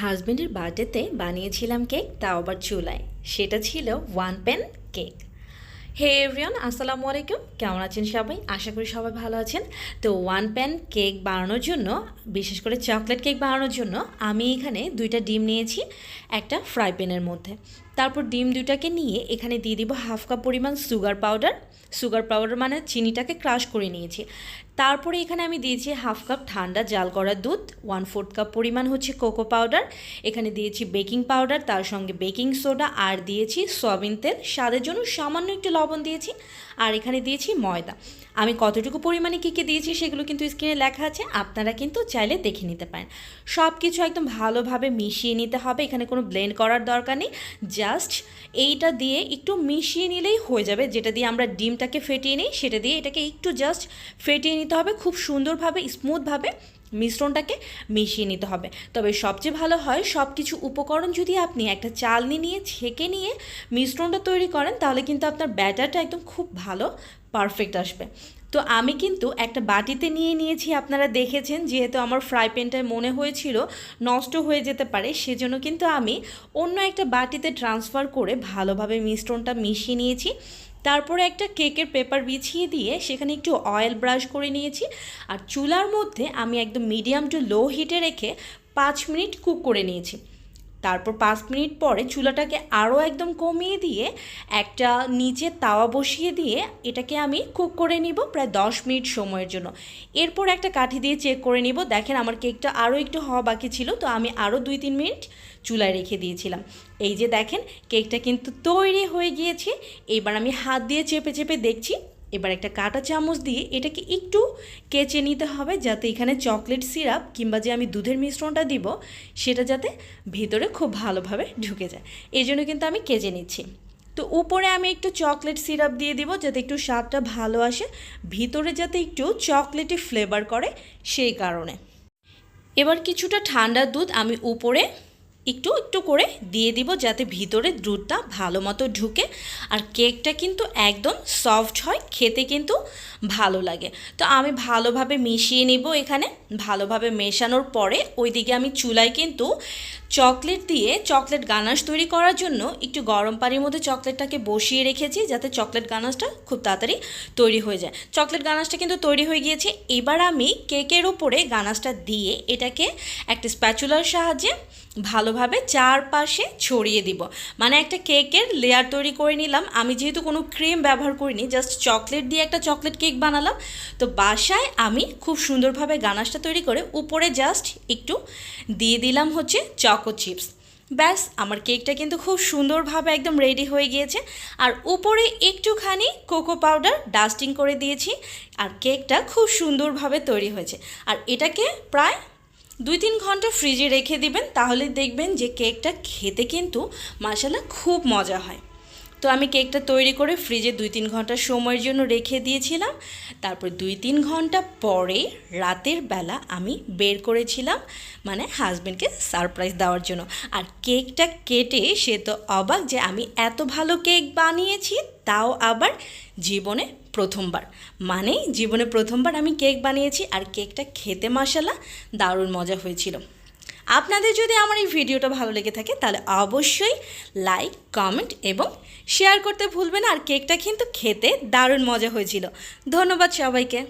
হাজব্যান্ডের বার্থডেতে বানিয়েছিলাম কেক, তাও আবার চুলায়। সেটা ছিল one pan cake hey everyone আসসালামু আলাইকুম। কেমন আছেন সবাই? আশা করি সবাই ভালো আছেন। তো ওয়ান প্যান কেক বানানোর জন্য, বিশেষ করে চকলেট কেক বানানোর জন্য, আমি এখানে দুইটা ডিম নিয়েছি, একটা ফ্রাই প্যানের মধ্যে। তারপর ডিম দুইটাকে নিয়ে এখানে দিয়ে দিব হাফ কাপ পরিমাণ সুগার পাউডার সুগার পাউডার মানে চিনিটাকে ক্রাশ করে নিয়েছি। তারপরে এখানে আমি দিয়েছি হাফ কাপ ঠান্ডা জাল করা দুধ ওয়ান ফোর্থ কাপ পরিমাণ হচ্ছে কোকো পাউডার এখানে দিয়েছি বেকিং পাউডার তার সঙ্গে বেকিং সোডা আর দিয়েছি সয়াবিন তেল, স্বাদের জন্য সামান্য একটু লবণ দিয়েছি, আর এখানে দিয়েছি ময়দা। আমি কতটুকু পরিমাণে কী কী দিয়েছি সেগুলো কিন্তু স্ক্রিনে লেখা আছে, আপনারা কিন্তু চাইলে দেখে নিতে পারেন। সব কিছু একদম ভালোভাবে মিশিয়ে নিতে হবে, এখানে কোনো ব্লেন্ড করার দরকার নেই জাস্ট এইটা দিয়ে একটু মিশিয়ে নিলেই হয়ে যাবে, যেটা দিয়ে আমরা ডিমটাকে ফেটিয়ে নিই, সেটা দিয়ে এটাকে একটু জাস্ট ফেটিয়ে নিতে হবে, খুব সুন্দরভাবে, স্মুথভাবে মিশ্রণটাকে মিশিয়ে নিতে হবে। তবে সবচেয়ে ভালো হয় সব কিছু উপকরণ যদি আপনি একটা চালনি নিয়ে ছেঁকে নিয়ে মিশ্রণটা তৈরি করেন, তাহলে কিন্তু আপনার ব্যাটারটা একদম খুব ভালো, পারফেক্ট আসবে। তো আমি কিন্তু একটা বাটিতে নিয়ে নিয়েছি, আপনারা দেখেছেন, যেহেতু আমার ফ্রাই প্যানটায় মনে হয়েছিল নষ্ট হয়ে যেতে পারে, সেজন্য কিন্তু আমি অন্য একটা বাটিতে ট্রান্সফার করে ভালোভাবে মিশ্রণটা মিশিয়ে নিয়েছি। তারপরে একটা কেকের পেপার বিছিয়ে দিয়ে সেখানে একটু অয়েল ব্রাশ করে নিয়েছি। আর চুলার মধ্যে আমি একদম মিডিয়াম টু লো হিটে রেখে পাঁচ মিনিট কুক করে নিয়েছি। তারপর পাঁচ মিনিট পরে চুলাটাকে আরও একদম কমিয়ে দিয়ে একটা নিচে তাওয়া বসিয়ে দিয়ে এটাকে আমি কুক করে নিব প্রায় দশ মিনিট সময়ের জন্য। এরপর একটা কাঠি দিয়ে চেক করে নিব। দেখেন আমার কেকটা আরও একটু হওয়া বাকি ছিল, তো আমি আরও দুই তিন মিনিট চুলায় রেখে দিয়েছিলাম। এই যে দেখেন, কেকটা কিন্তু তৈরি হয়ে গিয়েছে। এবার আমি হাত দিয়ে চেপে চেপে দেখছি এবার একটা কাঁটা চামচ দিয়ে এটাকে একটু কেচে নিতে হবে যাতে এখানে চকলেট সিরাপ কিংবা যে আমি দুধের মিশ্রণটা দিব, সেটা যাতে ভিতরে খুব ভালোভাবে ঢুকে যায়। এই জন্য কিন্তু আমি কেচে নিচ্ছি। তো উপরে আমি একটু চকলেট সিরাপ দিয়ে দিব যাতে একটু স্বাদটা ভালো আসে, ভিতরে যাতে একটু চকলেটি ফ্লেভার করে, সেই কারণে। এবার কিছুটা ঠান্ডা দুধ আমি উপরে একটু একটু করে দিয়ে দিব যাতে ভিতরে দুধটা ভালো মতো ঢুকে। আর কেকটা কিন্তু একদম সফট হয়, খেতে কিন্তু ভালো লাগে। তো আমি ভালোভাবে মিশিয়ে নিব এখানে, ভালোভাবে মেশানোর পরে ওইদিকে আমি চুলায় কিন্তু চকলেট দিয়ে, চকলেট গানাশ তৈরি করার জন্য একটু গরম পানির মধ্যে চকলেটটাকে বসিয়ে রেখেছি যাতে চকলেট গানাশটা খুব তাড়াতাড়ি তৈরি হয়ে যায়। চকলেট গানাশটা কিন্তু তৈরি হয়ে গিয়েছে। এবার আমি কেকের উপরে গানাশটা দিয়ে এটাকে একটা স্প্যাচুলার সাহায্যে ভালোভাবে চারপাশে ছড়িয়ে দিব। মানে একটা কেকের লেয়ার তৈরি করে নিলাম। আমি যেহেতু কোনো ক্রিম ব্যবহার করিনি জাস্ট চকলেট দিয়ে একটা চকলেট কেক বানালাম। তো বাসায় আমি খুব সুন্দরভাবে গানাশটা তৈরি করে উপরে জাস্ট একটু দিয়ে দিলাম হচ্ছে চকো চিপস ব্যাস, আমার কেকটা কিন্তু খুব সুন্দরভাবে একদম রেডি হয়ে গিয়েছে। আর উপরে একটুখানি কোকো পাউডার ডাস্টিং করে দিয়েছি। আর কেকটা খুব সুন্দরভাবে তৈরি হয়েছে। আর এটাকে প্রায় দুই তিন ঘণ্টা ফ্রিজে রেখে দিবেন, তাহলে দেখবেন যে কেকটা খেতে কিন্তু মাসালা খুব মজা হয়। তো আমি কেকটা তৈরি করে ফ্রিজে দুই তিন ঘণ্টা সময়ের জন্য রেখে দিয়েছিলাম। তারপর দুই তিন ঘণ্টা পরে রাতের বেলা আমি বের করেছিলাম মানে হাজব্যান্ডকে সারপ্রাইজ দেওয়ার জন্য। আর কেকটা কেটে সে তো অবাক যে আমি এত ভালো কেক বানিয়েছি, তাও আবার জীবনে প্রথমবার। মানে জীবনে প্রথমবার আমি কেক বানিয়েছি আর কেকটা খেতে মশালা দারুণ মজা হয়েছিল। আপনাদের যদি আমার এই ভিডিওটা ভালো লেগে থাকে তাহলে অবশ্যই লাইক, কমেন্ট এবং শেয়ার করতে ভুলবেন আর কেকটা কিন্তু খেতে দারুণ মজা হয়েছিল। ধন্যবাদ সবাইকে।